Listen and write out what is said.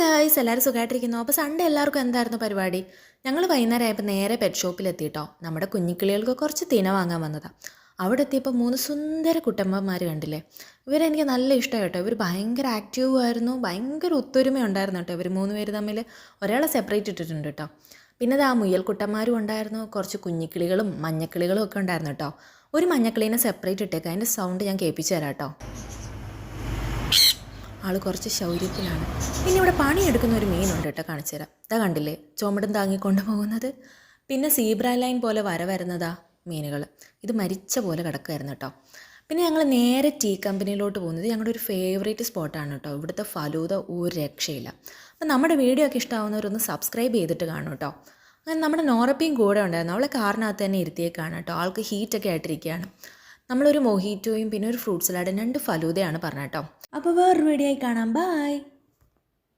Guys എല്ലാവരും സുഖമായിട്ടിരിക്കുന്നു അപ്പോൾ സൺഡേ എല്ലാവർക്കും എന്തായിരുന്നു പരിപാടി? ഞങ്ങൾ വൈകുന്നേരം ആയപ്പോൾ നേരെ പെറ്റ് ഷോപ്പിലെത്തിയിട്ടോ നമ്മുടെ കുഞ്ഞിക്കിളികൾക്ക് കുറച്ച് തിന വാങ്ങാൻ വന്നതാണ് അവിടെ എത്തിയപ്പോൾ മൂന്ന് സുന്ദര കുട്ടമ്മമാർ കണ്ടില്ലേ? ഇവരെനിക്ക് നല്ല ഇഷ്ടമായി കേട്ടോ. ഇവർ ഭയങ്കര ആക്റ്റീവ് ആയിരുന്നു. ഭയങ്കര ഒത്തൊരുമ ഉണ്ടായിരുന്നു കേട്ടോ. ഇവർ മൂന്ന് പേര് തമ്മിൽ ഒരാളെ സെപ്പറേറ്റ് ഇട്ടിട്ടുണ്ട് കേട്ടോ. പിന്നെ ആ മുയൽ കുട്ടന്മാരും ഉണ്ടായിരുന്നു. കുറച്ച് കുഞ്ഞിക്കിളികളും മഞ്ഞക്കിളികളും ഒക്കെ ഉണ്ടായിരുന്നു കേട്ടോ. ഒരു മഞ്ഞക്കിളീനെ സെപ്പറേറ്റ് ഇട്ടേക്കാം. അതിന്റെ സൗണ്ട് ഞാൻ കേൾപ്പിച്ചു തരാം കേട്ടോ. ആൾ കുറച്ച് ശൗര്യത്തിലാണ്. പിന്നെ ഇവിടെ പണിയെടുക്കുന്ന ഒരു മീനുണ്ട് കേട്ടോ കാണിച്ചു തരാം. ഇതാ കണ്ടില്ലേ ചുമടും താങ്ങിക്കൊണ്ട് പോകുന്നത്. പിന്നെ സീബ്ര ലൈൻ പോലെ വര വരുന്നതാ മീനുകൾ ഇത് മരിച്ച പോലെ കിടക്കുമായിരുന്നു കേട്ടോ. പിന്നെ ഞങ്ങൾ നേരെ ടീ കമ്പനിയിലോട്ട് പോകുന്നത് ഞങ്ങളുടെ ഒരു ഫേവറേറ്റ് സ്പോട്ടാണ് കേട്ടോ. ഇവിടുത്തെ ഫലൂത ഒരു രക്ഷയില്ല. അപ്പം നമ്മുടെ വീഡിയോ ഒക്കെ ഇഷ്ടമാവുന്നവരൊന്ന് സബ്സ്ക്രൈബ് ചെയ്തിട്ട് കാണും കേട്ടോ. അങ്ങനെ നമ്മുടെ നോറപ്പിയും കൂടെ ഉണ്ടായിരുന്നു. അവളെ കാറിനകത്ത് തന്നെ ഇരുത്തിയേക്കാണ് കേട്ടോ. ആൾക്ക് ഹീറ്റൊക്കെ ആയിട്ടിരിക്കുകയാണ്. നമ്മളൊരു മൊഹീറ്റോയും പിന്നെ ഒരു ഫ്രൂട്ട് സലാഡും രണ്ട് ഫലൂദയാണ് പറഞ്ഞ കേട്ടോ. അപ്പോൾ വേറൊരു വീഡിയോ ആയി കാണാം. ബൈ